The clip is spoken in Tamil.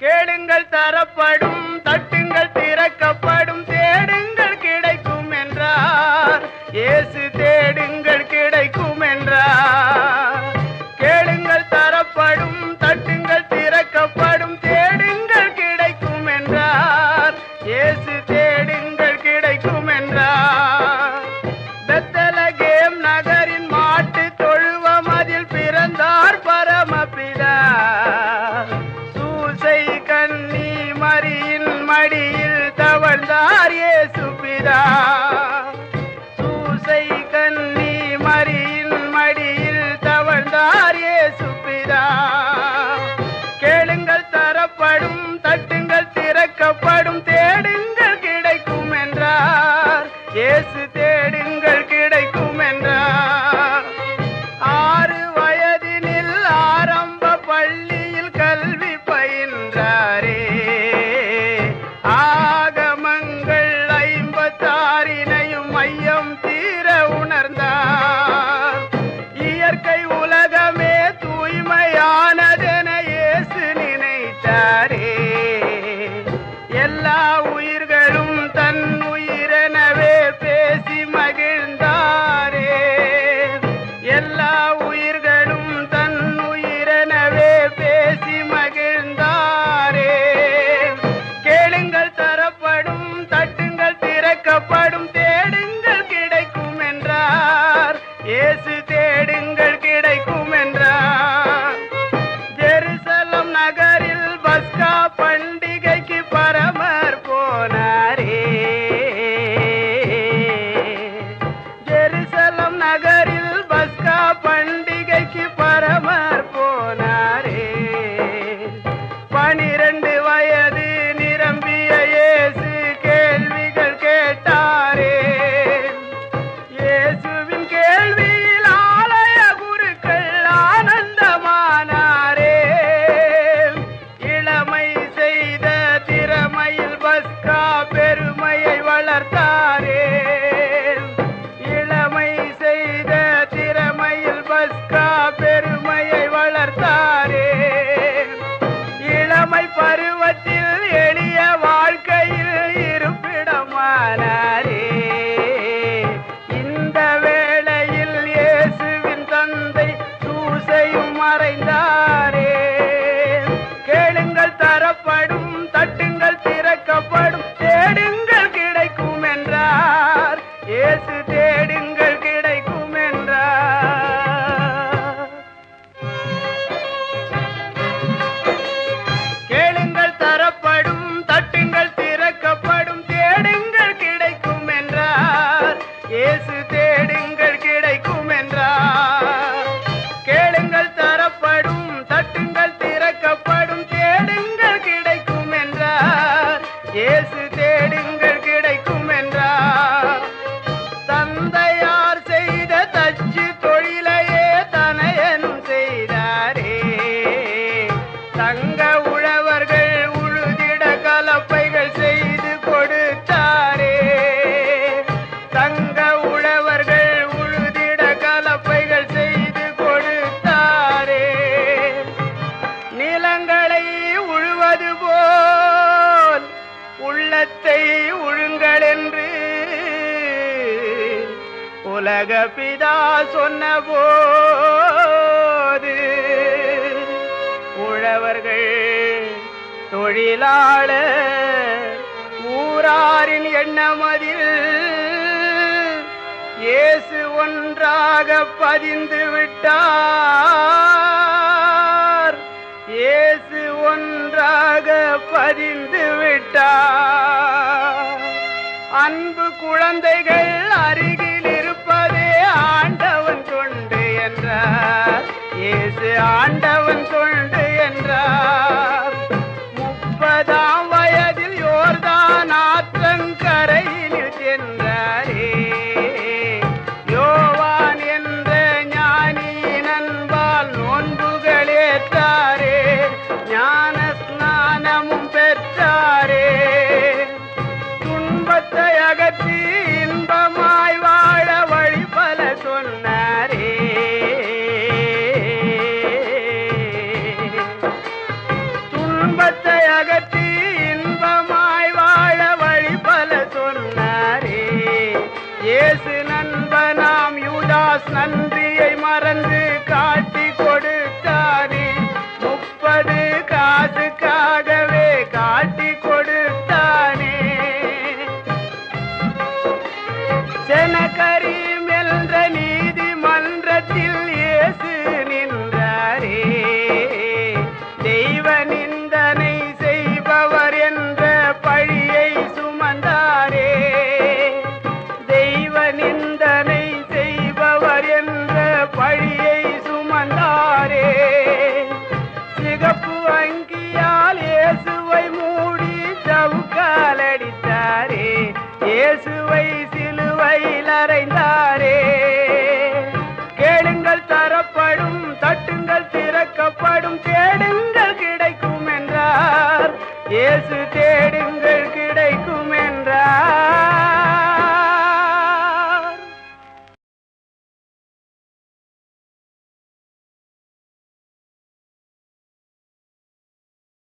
கேளுங்கள் தரப்படும் தட்டுங்கள் Ram. தேடுங்கள் கிடைக்கும் என்றார் பிதா சொன்ன போது உழவர்கள் தொழிலாளர் ஊராரின் எண்ணமதில் இயேசு ஒன்றாக பதிந்து விட்டார். இயேசு ஒன்றாக பதிந்து விட்டார். அன்பு குழந்தைகள் அறி ஆண்டவன் தொண்டு என்றார். முப்பதாம் வயதில் யோர்தான் ஆற்றங்கரையில் சென்றாரே. யோவான் என்ற ஞானி நண்பால் நோன்புகள் ஏற்றாரே. ஞான ஸ்நானமும் பெற்றாரே. துன்பத்தை அகற்றி இன்பமாய் வாழ வழி பல சொன்ன என்றாரே கேளுங்கள் தரப்படும் தட்டுங்கள் திறக்கப்படும் தேடுங்கள் கிடைக்கும் என்றார். இயேசு தேடுங்கள் கிடைக்கும் என்றார்.